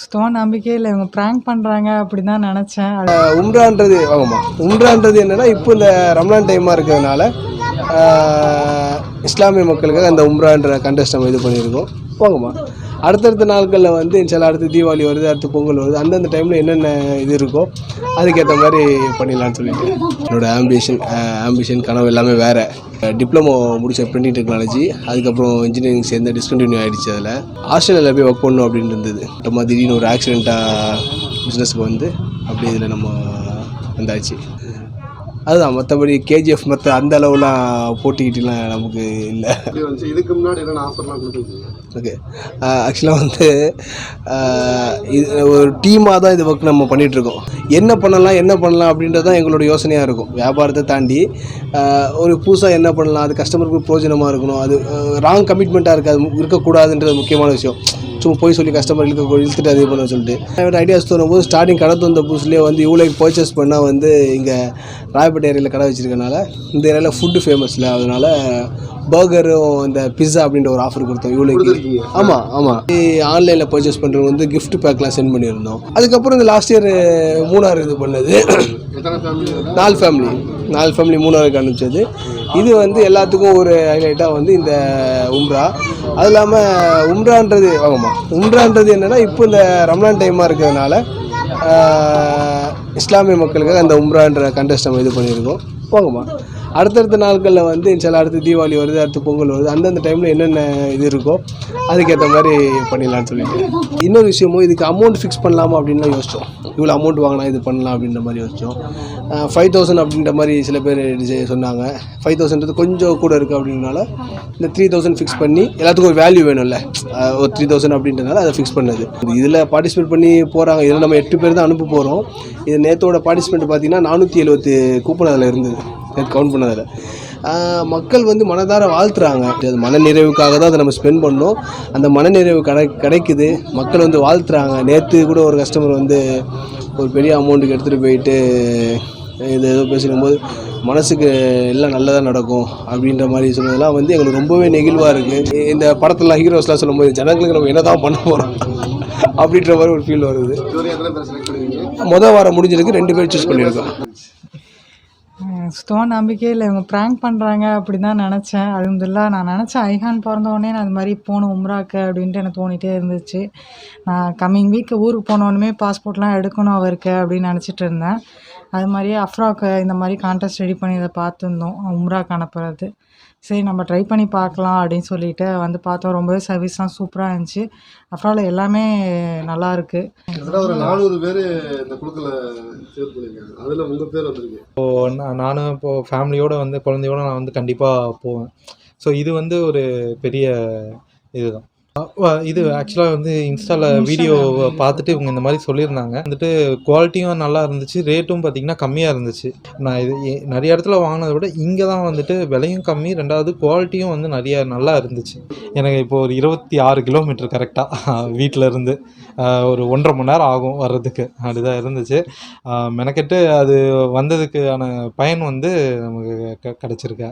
சுத்தமாக நம்பிக்கையில் இல்லை. இவங்க ப்ராங்க் பண்ணுறாங்க அப்படின்னு தான் நினச்சேன். உம்ரான்றது ஆமாம் உம்ரான்றது என்னென்னா இப்போ இந்த ரம்லான் டைமாக இருக்கிறதுனால இஸ்லாமிய மக்களுக்காக அந்த உம்ரான்ற கண்டஸ்ட் நம்ம இது பண்ணியிருக்கோம். போங்கம்மா. அடுத்தடுத்த நாட்களில் வந்து சில அடுத்து தீபாவளி வருது அடுத்து பொங்கல் வருது. அந்தந்த டைமில் என்னென்ன இது இருக்கோ அதுக்கேற்ற மாதிரி பண்ணிடலான்னு சொல்லிட்டு. என்னோடய ஆம்பிஷன் ஆம்பிஷன் கனவு எல்லாமே வேறு. டிப்ளமோ முடித்த பிரிண்டிங் டெக்னாலஜி அதுக்கப்புறம் இன்ஜினியரிங் சேர்ந்து டிஸ்கண்டினியூ ஆகிடுச்சு அதில். ஆஸ்திரேலியாவில் போய் ஒர்க் பண்ணணும் அப்படின்னு இருந்தது. இப்போ திடீர்னு ஒரு ஆக்சிடெண்ட்டாக பிஸ்னஸுக்கு வந்து அப்படி இதில் நம்ம வந்தாச்சு. அதுதான் மற்றபடி கேஜிஎஃப் மற்ற அந்த அளவுலாம் போட்டிக்கிட்டுலாம் நமக்கு இல்லை. இதுக்கு முன்னாடி என்னென்ன ஆஃபர்லாம் கொடுத்துருக்கீங்க? ஓகே. ஆக்சுவலாக வந்து இது ஒரு டீமாக தான் இது ஒர்க் நம்ம பண்ணிகிட்ருக்கோம் என்ன பண்ணலாம் என்ன பண்ணலாம் அப்படின்றது தான் எங்களோட யோசனையாக இருக்கும். வியாபாரத்தை தாண்டி ஒரு புதுசாக என்ன பண்ணலாம் அது கஸ்டமருக்கு பிரோஜனமாக இருக்கணும் அது ராங் கமிட்மெண்ட்டாக இருக்காது இருக்கக்கூடாதுன்றது முக்கியமான விஷயம். சும்மா போய் சொல்லி கஸ்டமர் இழுக்க இழுத்துட்டு அது பண்ண சொல்லிட்டு. ஐடியாஸ் தோணும்போது ஸ்டார்டிங் கடை தந்த புதுசுலேயே வந்து இவ்வளோ பர்ச்சேஸ் பண்ணால் வந்து இங்கே ராயப்பேட்டை ஏரியாவில் கடை வச்சிருக்கனால இந்த ஏரியாவில் ஃபுட்டு ஃபேமஸில் அதனால் பர்கரும் இந்த பிஸ்ஸா அப்படின்ற ஒரு ஆஃபர் கொடுத்தோம் இவ்வளோ ஆமாம் ஆமாம் ஆன்லைனில் பர்ச்சேஸ் பண்ணுறவங்க வந்து gift பேக்லாம் சென்ட் பண்ணியிருந்தோம். அதுக்கப்புறம் இந்த லாஸ்ட் இயர் மூணாறு இது பண்ணது. நாலு ஃபேமிலி நாலு ஃபேமிலி மூணாருக்கு அனுப்பிச்சது. இது வந்து எல்லாத்துக்கும் ஒரு ஹைலைட்டாக வந்து இந்த உம்ரா. அது இல்லாமல் உம்ரான்றது ஆமாம் உம்ரான்றது என்னென்னா இப்போ இந்த ரம்லான் டைமாக இருக்கிறதுனால இஸ்லாமிய மக்களுக்காக அந்த உம்ரான்ற கண்டஸ்ட் நம்ம இது பண்ணியிருக்கோம். போங்கம்மா. அடுத்தடுத்த நாட்களில் வந்து சில அடுத்து தீபாவளி வருது அடுத்து பொங்கல் வருது. அந்தந்த டைமில் என்னென்ன இது இருக்கோ அதுக்கேற்ற மாதிரி பண்ணிடலான்னு சொல்லிட்டு. இன்னொரு விஷயமும் இதுக்கு அமௌண்ட் ஃபிக்ஸ் பண்ணலாமா அப்படின்லாம் யோசித்தோம் இவ்வளோ அமௌண்ட் வாங்கினா இது பண்ணலாம் அப்படின்ற மாதிரி யோசித்தோம் ஃபைவ் தௌசண்ட் அப்படின்ற மாதிரி சில பேர் சொன்னாங்க. ஃபைவ் தௌசண்ட்றது கொஞ்சம் கூட இருக்குது அப்படின்றனால இந்த த்ரீ தௌசண்ட் ஃபிக்ஸ் பண்ணி எல்லாத்துக்கும் ஒரு வேல்யூ வேணும்ல. ஒரு த்ரீ தௌசண்ட் அப்படின்றனால அதை ஃபிக்ஸ் பண்ணது. இதில் பார்ட்டிசிபேட் பண்ணி போகிறாங்க இதில் நம்ம எட்டு பேர் தான் அனுப்ப போகிறோம் இது நேற்றோட பார்ட்டிசிபேட் பார்த்தீங்கன்னா நானூற்றி எழுபத்து கூப்பன் அதில் இருந்தது. கவுண்ட் பண்ணதில் ஆஹ் மக்கள் வந்து மனதார வாழ்த்துறாங்க. அது மனநிறைவுக்காக தான் அதை நம்ம ஸ்பெண்ட் பண்ணோம். அந்த மனநிறைவு கிடை கிடைக்குது. மக்கள் வந்து வாழ்த்துறாங்க. நேற்று கூட ஒரு கஸ்டமர் வந்து ஒரு பெரிய அமௌண்ட்டுக்கு எடுத்துகிட்டு போயிட்டு இது ஏதோ பேசும்போது மனசுக்கு எல்லாம் நல்லதாக நடக்கும் அப்படின்ற மாதிரி சொன்னதெல்லாம் வந்து எங்களுக்கு ரொம்பவே நெகிழ்வாக இருக்குது இந்த படத்துலலாம் ஹீரோஸ்லாம் சொல்லும்போது ஜனங்களுக்கு நம்ம என்ன தான் பண்ண போகிறோம் அப்படின்ற மாதிரி ஒரு ஃபீல் வருது. மொதல் வாரம் முடிஞ்சிருக்கு ரெண்டு பேர் சூஸ் பண்ணியிருக்கோம் சுத்தமாக நம்பிக்கையே இல்லை. இவங்க ப்ராங்க் பண்ணுறாங்க அப்படி தான் நினச்சேன். அலமதுல்லா நான் நினச்சேன் ஐஹான் பிறந்தோடனே நான் அது மாதிரி போகணும் உம்ராக்கு அப்படின்ட்டு எனக்கு தோணிகிட்டே இருந்துச்சு. நான் கம்மிங் வீக் ஊருக்கு போனோடனே பாஸ்போர்ட்லாம் எடுக்கணும் அவருக்கு அப்படின்னு நினச்சிட்டு இருந்தேன். அது மாதிரியே அஃப்ராக்கு இந்த மாதிரி கான்டெஸ்ட் ரெடி பண்ணி இதை பார்த்துருந்தோம். உம்ராக்கு அனுப்புறது சரி நம்ம ட்ரை பண்ணி பார்க்கலாம் அப்படின்னு சொல்லிட்டு வந்து பார்த்தோம். ரொம்பவே சர்வீஸ்லாம் சூப்பராக இருந்துச்சு. அஃப்ராவில் எல்லாமே நல்லா இருக்குது கிட்டத்தட்ட ஒரு நானூறு பேர் இந்த குழுக்களை அதில் உங்கள் பேர் வந்திருக்கு. நான் நானும் இப்போது ஃபேமிலியோடு வந்து குழந்தையோட நான் வந்து கண்டிப்பாக போவேன். ஸோ இது வந்து ஒரு பெரிய இதுதான். இது ஆக்சுவலாக வந்து இன்ஸ்டாவில் வீடியோ பார்த்துட்டு இவங்க இந்த மாதிரி சொல்லியிருந்தாங்க. வந்துட்டு குவாலிட்டியும் நல்லா இருந்துச்சு ரேட்டும் பார்த்தீங்கன்னா கம்மியாக இருந்துச்சு. நான் இது நிறைய இடத்துல வாங்கினதை விட இங்கே தான் வந்துட்டு விலையும் கம்மி ரெண்டாவது குவாலிட்டியும் வந்து நிறைய நல்லா இருந்துச்சு. எனக்கு இப்போ ஒரு இருபத்தி ஆறு கிலோமீட்டர் கரெக்டாக வீட்டில் இருந்து அஹ், ஒரு ஒன்றரை மணி நேரம் ஆகும் வர்றதுக்கு. அப்படிதான் இருந்துச்சு. மெனக்கெட்டு அது வந்ததுக்கான பயன் வந்து நமக்கு க கிடச்சிருக்கு.